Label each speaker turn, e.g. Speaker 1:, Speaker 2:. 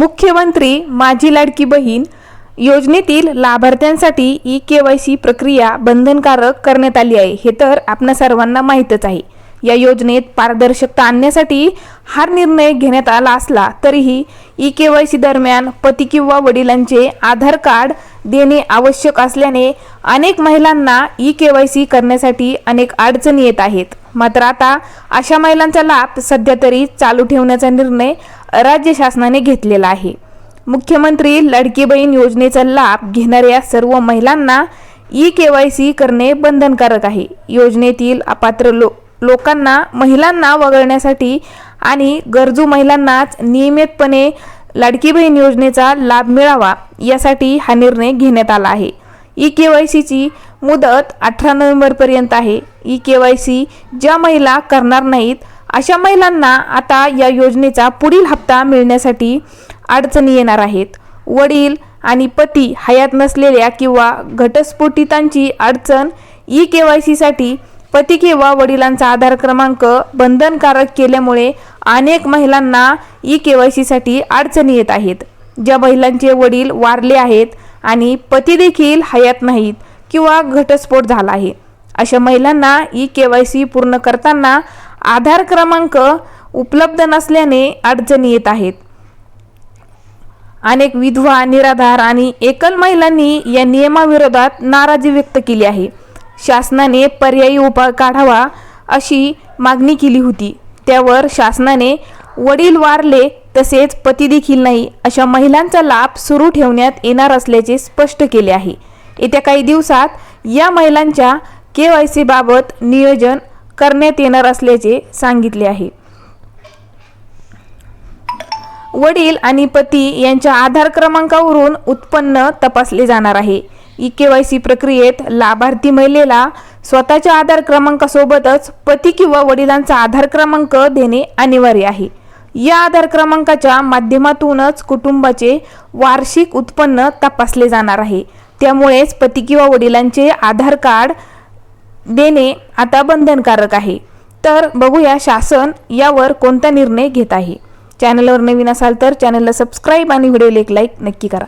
Speaker 1: मुख्यमंत्री माझी लाडकी बहीण योजनेतील लाभार्थ्यांसाठी ई के वाय सी प्रक्रिया बंधनकारक करण्यात आली आहे. हे तर आपणा सर्वांना माहीतच आहे. या योजनेत पारदर्शकता आणण्यासाठी हा निर्णय घेण्यात आला असला तरीही ई के वाय सी दरम्यान पती किंवा वडिलांचे आधार कार्ड देणे आवश्यक असल्याने अनेक महिलांना ई के वाय सी करण्यासाठी अनेक अडचणी येत आहेत. मात्र आता अशा महिलांचा लाभ सध्या तरी चालू ठेवण्याचा निर्णय राज्य शासनाने घेतलेला आहे. मुख्यमंत्री लडकी बहीण योजनेचा लाभ घेणाऱ्या सर्व महिलांना ई के वाय सी करणे बंधनकारक आहे. योजनेतील अपात्र लो लोकांना महिलांना वगळण्यासाठी आणि गरजू महिलांनाच नियमितपणे लाडकी बहीण योजनेचा लाभ मिळावा यासाठी हा निर्णय घेण्यात आला आहे. ई के वाय सीची मुदत अठरा नोव्हेंबरपर्यंत आहे. ई के वाय सी ज्या महिला करणार नाहीत अशा महिलांना आता या योजनेचा पुढील हप्ता मिळण्यासाठी अडचणी येणार आहेत. वडील आणि पती हयात नसलेल्या किंवा घटस्फोटितांची अडचण ई के वाय सीसाठी पती किंवा वडिलांचा आधार क्रमांक बंधनकारक केल्यामुळे अनेक महिलांना ई के वाय सीसाठी अडचणी येत आहेत. ज्या महिलांचे वडील वारले आहेत आणि पती देखील हयात नाहीत किंवा घटस्फोट झाला आहे. अशा महिलांना ई के वाय सी पूर्ण करताना आधार क्रमांक उपलब्ध नसल्याने अडचणी येत आहेत. अनेक विधवा निराधार आणि एकल महिलांनी या नियमाविरोधात नाराजी व्यक्त केली आहे. शासनाने पर्यायी उपाय काढावा अशी मागणी केली होती. त्यावर शासनाने वडील वारले तसेच पती देखील नाही अशा महिलांचा लाभ सुरू ठेवण्यात येणार असल्याचे स्पष्ट केले आहे. येत्या काही दिवसात या महिलांच्या के वाय सी बाबत नियोजन करण्यात येणार असल्याचे सांगितले आहे. वडील आणि पती यांच्या आधार क्रमांकावरून उत्पन्न तपासले जाणार आहे. ई के वाय सी प्रक्रियेत लाभार्थी महिलेला स्वतःच्या आधार क्रमांकासोबतच पती किंवा वडिलांचा आधार क्रमांक देणे अनिवार्य आहे. या आधार क्रमांकाच्या माध्यमातूनच कुटुंबाचे वार्षिक उत्पन्न तपासले जाणार आहे. त्यामुळेच पती किंवा वडिलांचे आधार कार्ड देणे आता बंधनकारक आहे. तर बघूया शासन यावर कोणता निर्णय घेत आहे. चॅनलवर नवीन असाल तर चॅनलला सबस्क्राईब आणि व्हिडिओला एक लाईक नक्की करा.